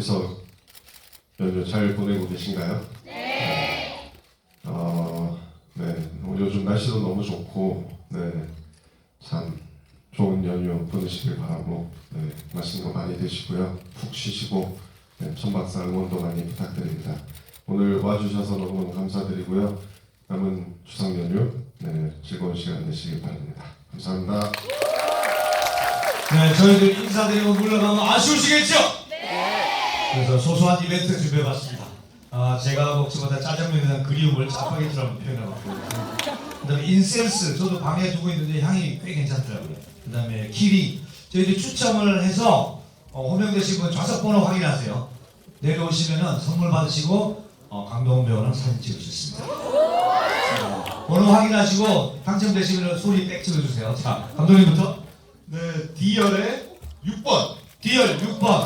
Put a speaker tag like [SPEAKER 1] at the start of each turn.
[SPEAKER 1] 추석 연휴 잘 보내고 계신가요? 네. 어, 네. 오늘 요즘 날씨도 너무 좋고, 네. 참 좋은 연휴 보내시길 바라고, 네. 맛있는 거 많이 드시고요. 푹 쉬시고, 네. 천박사 응원도 많이 부탁드립니다. 오늘 와주셔서 너무너무 감사드리고요. 남은 추석 연휴, 네. 즐거운 시간 되시길 바랍니다. 감사합니다.
[SPEAKER 2] 네, 저희들 인사드리고 물러가면 아쉬우시겠죠? 그래서 소소한 이벤트 준비해봤습니다. 아, 제가 먹지 못한 짜장면에 대한 그리움을 짜파게티라고 표현해봤고 그다음에 인센스 저도 방에 두고 있는데 향이 꽤 괜찮더라고요. 그다음에 키리 저희들이 추첨을 해서 어, 호명되신 분 좌석 번호 확인하세요. 내려오시면은 선물 받으시고 어, 강동원 배우랑 사진 찍을 수 있습니다. 자, 번호 확인하시고 당첨되시면 소리 빽 찍어주세요. 자, 감독님부터
[SPEAKER 3] 네, D열의 6번.
[SPEAKER 2] D열 6번